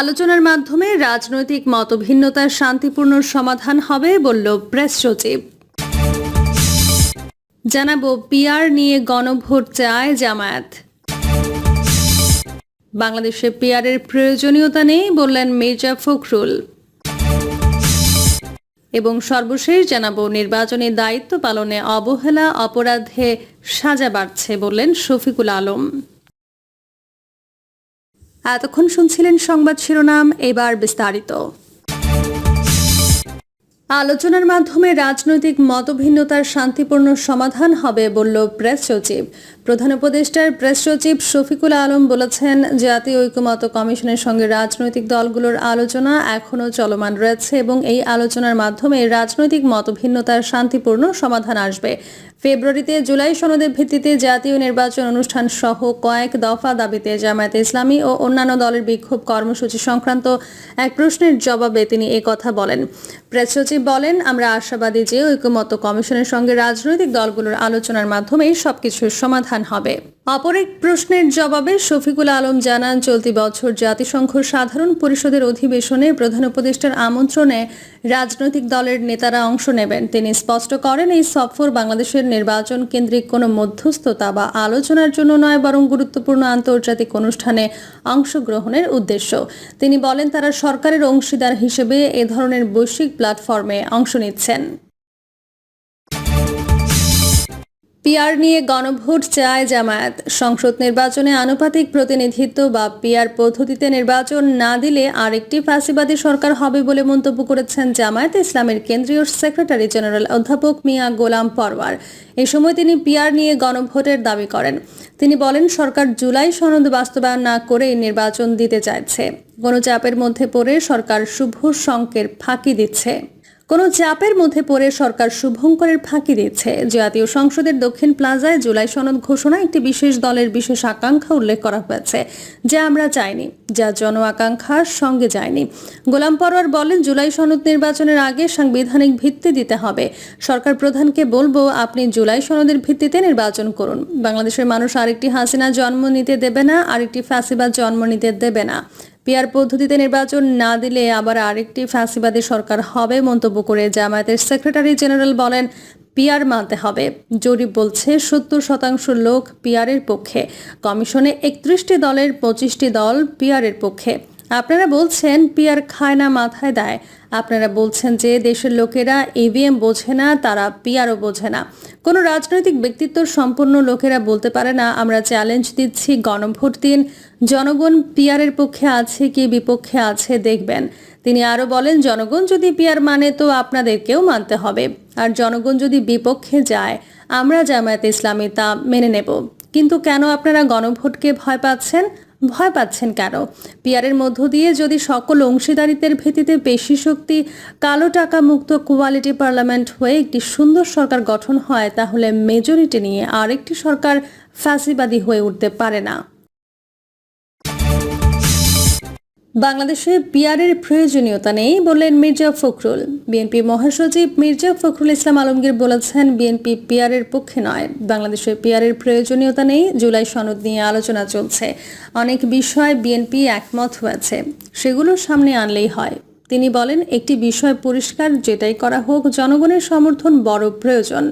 আলোচনার মাধ্যমে রাজনৈতিক মতভিন্নতার শান্তিপূর্ণ সমাধান হবে, বলল প্রেস সচিব। জানাব, পিআর নিয়ে গণভোট চায় জামায়াত। বাংলাদেশে পিআরের প্রয়োজনীয়তা নেই, বললেন মির্জা ফখরুল। এবং সর্বশেষ জানাব, নির্বাচনী দায়িত্ব পালনে অবহেলা, অপরাধে সাজা বাড়ছে, বললেন শফিকুল আলম। এতক্ষণ শুনছিলেন সংবাদ শিরোনাম, এবার বিস্তারিত। আলোচনার মাধ্যমে রাজনৈতিক মতভিন্নতার শান্তিপূর্ণ সমাধান হবে বলল প্রেস সচিব। প্রধান উপদেষ্টার প্রেস সচিব শফিকুল আলম বলেছেন, জাতীয় ঐক্যমত কমিশনের সঙ্গে রাজনৈতিক দলগুলোর আলোচনা এখনও চলমান রয়েছে এবং এই আলোচনার মাধ্যমে রাজনৈতিক মতভিন্নতার শান্তিপূর্ণ সমাধান আসবে। ফেব্রুয়ারিতে জুলাই সনদের ভিত্তিতে জাতীয় নির্বাচন অনুষ্ঠান সহ কয়েক দফা দাবিতে জামায়াত ইসলামী ও অন্যান্য দলের বিক্ষোভ কর্মসূচি সংক্রান্ত এক প্রশ্নের জবাবে তিনি এ কথা বলেন। প্রেস সচিব বলেন, আমরা আশাবাদী যে ঐক্যমত কমিশনের সঙ্গে রাজনৈতিক দলগুলোর আলোচনার মাধ্যমেই সবকিছুর সমাধান হবে। অপর এক প্রশ্নের জবাবে শফিকুল আলম জানান, চলতি বছর জাতিসংঘ সাধারণ পরিষদের অধিবেশনে প্রধান উপদেষ্টার আমন্ত্রণে রাজনৈতিক দলের নেতারা অংশ নেবেন। তিনি স্পষ্ট করেন, এই সফর বাংলাদেশের নির্বাচন কেন্দ্রিক কোনো মধ্যস্থতা বা আলোচনার জন্য নয়, বরং গুরুত্বপূর্ণ আন্তর্জাতিক অনুষ্ঠানে অংশগ্রহণের উদ্দেশ্য। তিনি বলেন, তারা সরকারের অংশীদার হিসেবে এ ধরনের বৈশ্বিক প্ল্যাটফর্মে অংশ নিচ্ছেন। পিআর নিয়ে গণভোট চায় জামায়াত। সংসদ নির্বাচনে আনুপাতিক প্রতিনিধিত্ব বা পিআর পদ্ধতিতে নির্বাচন না দিলে আরেকটি ফাঁসিবাদী সরকার হবে বলে মন্তব্য করেছেন জামায়াত ইসলামের কেন্দ্রীয় সেক্রেটারি জেনারেল অধ্যাপক মিয়া গোলাম পরওয়ার। এ সময় তিনি পিআর নিয়ে গণভোটের দাবি করেন। তিনি বলেন, সরকার জুলাই সনদ বাস্তবায়ন না করে নির্বাচন দিতে চাইছে। কোনো চাপের মধ্যে পড়ে সরকার শুভ সংকের ফাঁকি দিচ্ছে। কোনো চাপের মধ্যে পড়ে সরকার শুভঙ্করের ফাঁকি দিচ্ছে। জাতীয় সংসদের দক্ষিণ প্লাজায় জুলাই সনদ ঘোষণা একটি বিশেষ দলের বিশেষ আকাঙ্ক্ষা উল্লেখ করা হয়েছে, যা আমরা চাইনি, যা জন আকাঙ্ক্ষার সঙ্গে যায়নি। গোলাম পরোয়ার বলেন, জুলাই সনদ নির্বাচনের আগে সাংবিধানিক ভিত্তি দিতে হবে। সরকার প্রধানকে বলব, আপনি জুলাই সনদের ভিত্তিতে নির্বাচন করুন। বাংলাদেশের মানুষ আরেকটি হাসিনা জন্ম নিতে দেবে না, আরেকটি ফ্যাসিবাদ জন্ম নিতে দেবে না। পিয়ার পদ্ধতিতে নির্বাচন না দিলে আবার আরেকটি ফাঁসিবাদী সরকার হবে মন্তব্য করে জামায়াতের সেক্রেটারি জেনারেল বলেন পিয়ার মানতে হবে। জরিপ বলছে, সত্তর শতাংশ লোক পিয়ারের পক্ষে। কমিশনে একত্রিশটি দলের পঁচিশটি দল পিয়ারের পক্ষে। আপনারা বলছেন পিয়ার খায় না মাথায় দেয়। আপনারা বলছেন যে দেশের লোকেরা ইভিএম বোঝে না, তারা পিয়ারও বোঝে না। কোনো রাজনৈতিক ব্যক্তিত্ব সম্পন্ন লোকেরা বলতে পারে না, আমরা চ্যালেঞ্জ দিচ্ছি, গণভোট দিন। জনগণ পিয়ারের পক্ষে আছে কি বিপক্ষে আছে দেখবেন। তিনি আরও বলেন, জনগণ যদি পিয়ার মানে তো আপনাদেরকেও মানতে হবে। আর জনগণ যদি বিপক্ষে যায়, আমরা জামায়াত ইসলামী তা মেনে নেব। কিন্তু কেন আপনারা গণভোটকে ভয় পাচ্ছেন? ভয় পাচ্ছেন কেন পিয়ারের মধ্য দিয়ে যদি সকল অংশীদারিত্বের ভিত্তিতে পেশি শক্তি, কালো টাকা মুক্ত কোয়ালিটি পার্লামেন্ট হয়ে একটি সুন্দর সরকার গঠন হয়, তাহলে মেজরিটি নিয়ে আরেকটি সরকার ফ্যাসিবাদী হয়ে উঠতে পারে না। বাংলাদেশে পিয়ারের প্রয়োজনীয়তা নেই বললেন মির্জা ফখরুল। বিএনপি মহাসচিব মির্জা ফখরুল ইসলাম আলমগীর বলেছেন, বিএনপি পিয়ারের পক্ষে নয়। বাংলাদেশে পিয়ারের প্রয়োজনীয়তা নেই, জুলাই সনদ নিয়ে আলোচনা চলছে। অনেক বিষয় বিএনপি একমত হয়েছে, সেগুলো সামনে আনলেই হয়। তিনি বলেন, একটি বিষয় পরিষ্কার, যেটাই করা হোক, জনগণের সমর্থন বড় প্রয়োজন।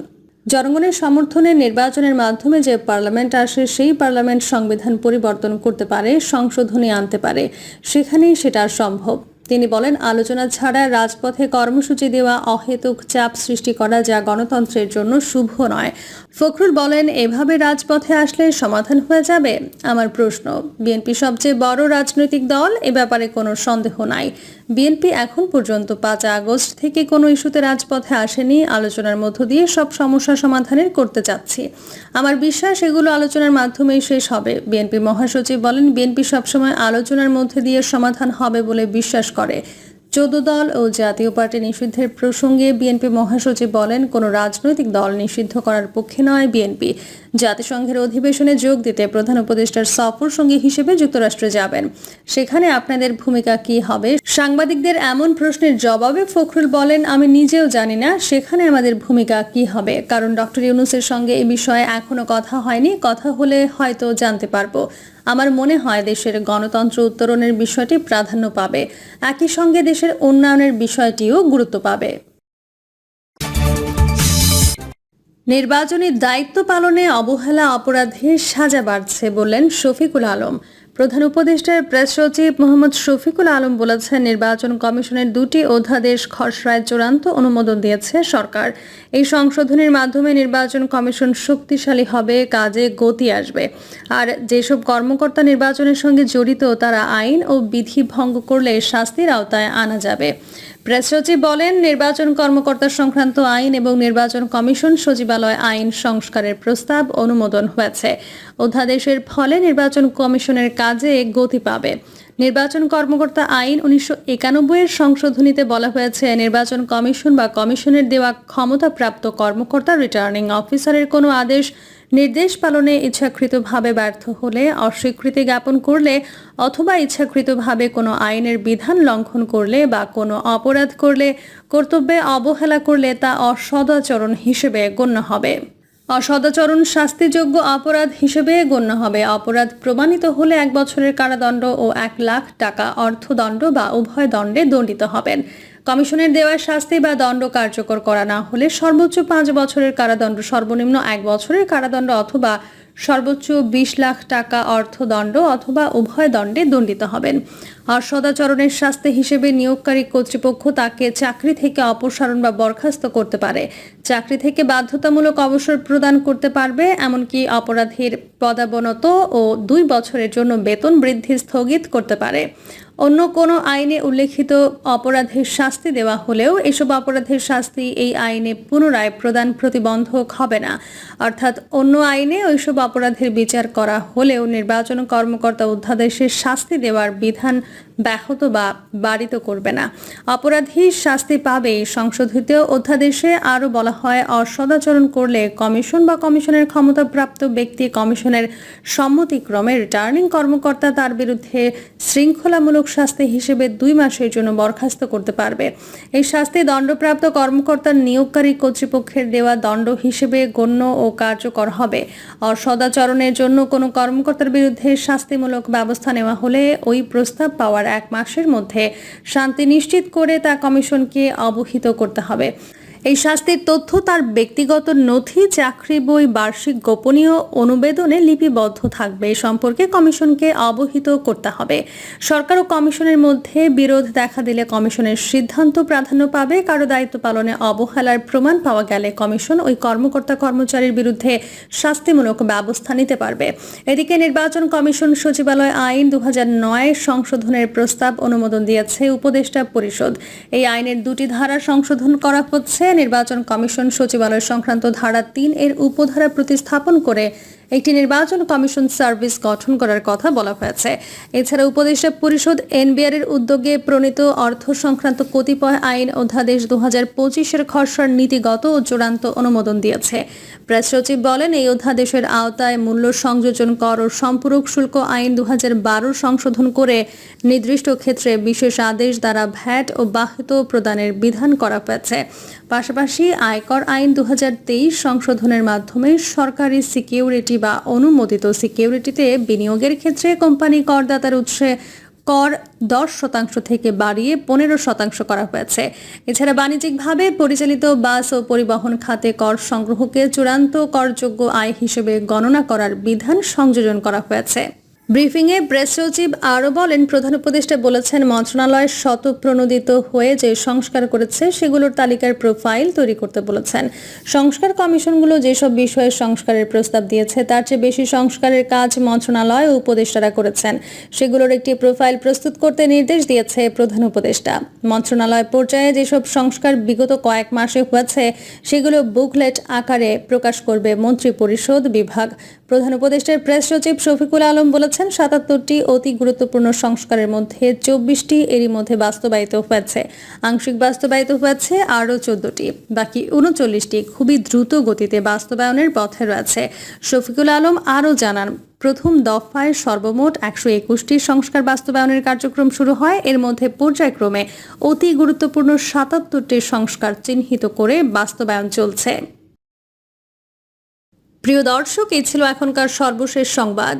জনগণের সমর্থনে নির্বাচনের মাধ্যমে যে পার্লামেন্ট আসে, সেই পার্লামেন্ট সংবিধান পরিবর্তন করতে পারে, সংশোধনী আনতে পারে। সেখানেই সেটা সম্ভব। তিনি বলেন, আলোচনা ছাড়া রাজপথে কর্মসূচি দেওয়া অহেতুক চাপ সৃষ্টি করা যা গণতন্ত্রের জন্য শুভ নয়। ফখরুল বলেন, এভাবে রাজপথে আসলে সমাধান হয়ে যাবে? আমার প্রশ্ন, বিএনপি সবচেয়ে বড় রাজনৈতিক দল? এ ব্যাপারে কোনো সন্দেহ নাই। বিএনপি এখন পর্যন্ত পাঁচ আগস্ট থেকে কোনো ইস্যুতে রাজপথে আসেনি। আলোচনার মধ্য দিয়ে সব সমস্যা সমাধানের করতে চাচ্ছি। আমার বিশ্বাস, এগুলো আলোচনার মাধ্যমেই শেষ হবে। বিএনপি মহাসচিব বলেন, বিএনপি সবসময় আলোচনার মধ্যে দিয়ে সমাধান হবে বলে বিশ্বাস করে। চোদ্দ দল ও জাতীয় পার্টি নিষিদ্ধের প্রসঙ্গে বিএনপি মহাসচিব বলেন, কোনো রাজনৈতিক দল নিষিদ্ধ করার পক্ষে নয় বিএনপি। জাতিসংঘের অধিবেশনে যোগ দিতে প্রধান উপদেষ্টার সফর সঙ্গী হিসেবে যুক্তরাষ্ট্রে যাবেন। সেখানে আপনাদের ভূমিকা কি হবে? সাংবাদিকদের এমন প্রশ্নের জবাবে ফখরুল বলেন, আমি নিজেও জানি না সেখানে আমাদের ভূমিকা কি হবে। কারণ ডক্টর ইউনুসের সঙ্গে এ বিষয়ে এখনও কথা হয়নি। কথা হলে হয়তো জানতে পারব। আমার মনে হয় দেশের গণতন্ত্র উত্তরণের বিষয়টি প্রাধান্য পাবে। একই সঙ্গে দেশের উন্নয়নের বিষয়টিও গুরুত্ব পাবে। নির্বাচনী দায়িত্ব পালনে অবহেলা অপরাধের সাজা বাড়ছে বললেন শফিকুল আলম। প্রধান উপদেষ্টার প্রেস সচিব মোহাম্মদ শফিকুল আলম বলেছেন, নির্বাচন কমিশনের দুটি অধ্যাদেশ খসড়ায় চূড়ান্ত অনুমোদন দিয়েছে সরকার। এই সংশোধনের মাধ্যমে নির্বাচন কমিশন শক্তিশালী হবে, কাজে গতি আসবে। আর যেসব কর্মকর্তা নির্বাচনের সঙ্গে জড়িত, তারা আইন ও বিধি ভঙ্গ করলে শাস্তির আওতায় আনা যাবে। প্রেস সচিব বলেন, নির্বাচন কর্মকর্তা সংক্রান্ত আইন এবং নির্বাচন কমিশন সচিবালয় আইন সংস্কারের প্রস্তাব অনুমোদন হয়েছে। অধ্যাদেশের ফলে নির্বাচন কমিশনের কাজে গতি পাবে। নির্বাচন কর্মকর্তা আইন উনিশশো একানব্বই এর সংশোধনীতে বলা হয়েছে, নির্বাচন কমিশন বা কমিশনের দেওয়া ক্ষমতাপ্রাপ্ত কর্মকর্তা, রিটার্নিং অফিসারের কোনো আদেশ নির্দেশ পালনে ইচ্ছাকৃতভাবে ব্যর্থ হলে অস্বীকৃতি জ্ঞাপন করলে অথবা ইচ্ছাকৃতভাবে কোনো আইনের বিধান লঙ্ঘন করলে বা কোনো অপরাধ করলে কর্তব্যে অবহেলা করলে তা অসদাচরণ হিসেবে গণ্য হবে। অসদাচরণ শাস্তিযোগ্য অপরাধ হিসেবে গণ্য হবে। অপরাধ প্রমাণিত হলে এক বছরের কারাদণ্ড ও এক লাখ টাকা অর্থদণ্ড বা উভয় দণ্ডে দণ্ডিত হবেন। কমিশনের দেওয়া শাস্তি বা দণ্ড কার্যকর করা না হলে সর্বোচ্চ পাঁচ বছরের কারাদণ্ড, সর্বনিম্ন এক বছরের কারাদণ্ড অথবা সর্বোচ্চ বিশ লাখ টাকা অর্থদণ্ড অথবা উভয় দণ্ডে দণ্ডিত হবেন। অসদাচরণের শাস্তি হিসেবে নিয়োগকারী কর্তৃপক্ষ তাকে চাকরি থেকে অপসারণ বা বরখাস্ত করতে পারে। চাকরি থেকে বাধ্যতামূলক অবসর প্রদান করতে পারবে, এমনকি অপরাধীর পদাবনত ও দুই বছরের জন্য বেতন বৃদ্ধি স্থগিত করতে পারে। অন্য কোনো আইনে উল্লেখিত অপরাধের শাস্তি দেওয়া হলেও এসব অপরাধের শাস্তি এই আইনে পুনরায় প্রদান প্রতিবন্ধক হবে না। অর্থাৎ অন্য আইনে ওইসব অপরাধের বিচার করা হলেও নির্বাচন কর্মকর্তা অধ্যাদেশের শাস্তি দেওয়ার বিধান ব্যাহত বা বাড়িত করবে না। অপরাধী শাস্তি পাবে সংশোধিত অধ্যাদেশে আরও বলা হয়, অসদাচরণ করলে কমিশন বা কমিশনের ক্ষমতাপ্রাপ্ত ব্যক্তি কমিশনের সম্মতিক্রমে রিটার্নিং কর্মকর্তা তার বিরুদ্ধে শৃঙ্খলামূলক শাস্তি হিসেবে দুই মাসের জন্য বরখাস্ত করতে পারবে। এই শাস্তি দণ্ডপ্রাপ্ত কর্মকর্তার নিয়োগকারী কর্তৃপক্ষের দেওয়া দণ্ড হিসেবে গণ্য ও কার্যকর হবে। অসদাচরণের জন্য কোনো কর্মকর্তার বিরুদ্ধে শাস্তিমূলক ব্যবস্থা নেওয়া হলে ওই প্রস্তাব পাওয়ার এক মাসের মধ্যে শান্তি নিশ্চিত করে তা কমিশনকে অবহিত করতে হবে। এই শাস্তির তথ্য তার ব্যক্তিগত নথি, চাকরি বই, বার্ষিক গোপনীয় অনুবেদনে লিপিবদ্ধ থাকবে। এ সম্পর্কে কমিশনকে অবহিত করতে হবে। সরকার ও কমিশনের মধ্যে বিরোধ দেখা দিলে কমিশনের সিদ্ধান্ত প্রাধান্য পাবে। কারও দায়িত্ব পালনে অবহেলার প্রমাণ পাওয়া গেলে কমিশন ওই কর্মকর্তা কর্মচারীর বিরুদ্ধে শাস্তিমূলক ব্যবস্থা নিতে পারবে। এদিকে নির্বাচন কমিশন সচিবালয় আইন দু হাজার নয় সংশোধনের প্রস্তাব অনুমোদন দিয়েছে উপদেষ্টা পরিষদ। এই আইনের দুটি ধারা সংশোধন করা হচ্ছে। নির্বাচন কমিশন সচিবালয় সংক্রান্ত ধারা তিন এর উপধারা প্রতিস্থাপন করে একটি নির্বাচন কমিশন সার্ভিস গঠন করার কথা বলা হয়েছে। এছাড়া উপদেষ্টা পরিষদ এনবিআর এর উদ্যোগে প্রণীত অর্থ সংক্রান্ত কতিপয় আইন অধ্যাদেশ দু হাজার পঁচিশের খসড়ার নীতিগত ও চূড়ান্ত অনুমোদন দিয়েছে। প্রেস সচিব বলেন, এই অধ্যাদেশের আওতায় মূল্য সংযোজন কর ও সম্পূরক শুল্ক আইন দু হাজার সংশোধন করে নির্দিষ্ট ক্ষেত্রে বিশেষ আদেশ দ্বারা ভ্যাট ও বাহিত প্রদানের বিধান করা হয়েছে। পাশাপাশি আয়কর আইন দু হাজার তেইশ সংশোধনের মাধ্যমে সরকারি সিকিউরিটি বা অনুমোদিত সিকিউরিটিতে বিনিয়োগের ক্ষেত্রে কোম্পানি করদাতার উৎসে কর দশ শতাংশ থেকে বাড়িয়ে পনেরো শতাংশ করা হয়েছে। এছাড়া বাণিজ্যিকভাবে পরিচালিত বাস ও পরিবহন খাতে কর সংগ্রহকে চূড়ান্ত করযোগ্য আয় হিসেবে গণনা করার বিধান সংযোজন করা হয়েছে। ব্রিফিংয়ে প্রেস সচিব আরও বলেন, প্রধান উপদেষ্টা বলেছেন, মন্ত্রণালয় শতপ্রণোদিত হয়ে যে সংস্কার করেছে, সেগুলোর তালিকার প্রোফাইল তৈরি করতে বলেছেন। সংস্কার কমিশনগুলো যেসব বিষয়ে সংস্কারের প্রস্তাব দিয়েছে, তার চেয়ে বেশি সংস্কারের কাজ মন্ত্রণালয় ও উপদেষ্টারা করেছেন। সেগুলোর একটি প্রোফাইল প্রস্তুত করতে নির্দেশ দিয়েছে প্রধান উপদেষ্টা। মন্ত্রণালয় পর্যায়ে যেসব সংস্কার বিগত কয়েক মাসে হয়েছে, সেগুলো বুকলেট আকারে প্রকাশ করবে মন্ত্রী পরিষদ বিভাগ। প্রধান উপদেষ্টার প্রেস সচিব শফিকুল আলম বলেছেন সাতাত্তরটি অতি গুরুত্বপূর্ণ সংস্কারের মধ্যে চব্বিশটি এরই মধ্যে বাস্তবায়িত হয়েছে। আংশিক বাস্তবায়িত হয়েছে আরও চোদ্দটি। বাকি উনচল্লিশটি খুবই দ্রুত গতিতে বাস্তবায়নের পথে রয়েছে। শফিকুল আলম আরও জানান, প্রথম দফায় সর্বমোট একশো একুশটি সংস্কার বাস্তবায়নের কার্যক্রম শুরু হয়। এর মধ্যে পর্যায়ক্রমে অতি গুরুত্বপূর্ণ সাতাত্তরটি সংস্কার চিহ্নিত করে বাস্তবায়ন চলছে। প্রিয় দর্শক এই ছিল এখনকার সর্বশেষ সংবাদ।